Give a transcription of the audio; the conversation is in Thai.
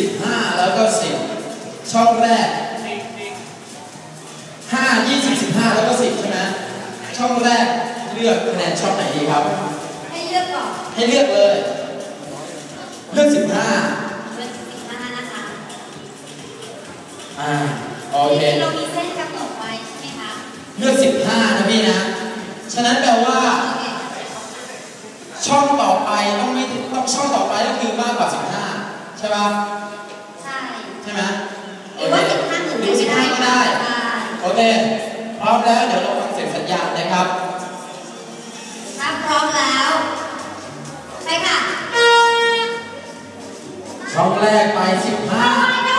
15 แล้วก็ 10 ช่องแรก 5 20 15 แล้วก็ 10 ใช่ไหมช่องแรกเลือกคะแนนช่องไหนดีครับ ให้เลือกก่อน ให้เลือกเลย เลือก 15 เลือกสิบห้านะคะอ่าโอเคจริงๆเรามีเส้นกำหนดไว้ใช่ไหมคะเลือก 15 นะพี่นะ ฉะนั้นแปลว่าโอเคช่องต่อไปต้องไม่ต้องช่องต่อไปก็คือมากกว่า 15ใช่ปะใช่ใช่ไหมหรือว่าสิบห้าหนึ่งหรือ15ก็ได้ใช่โอเคพร้อมแล้วเดี๋ยวเราฟังเสียงสัญญาณนะครับถ้าพร้อมแล้วไปค่ะช่องแรกไป15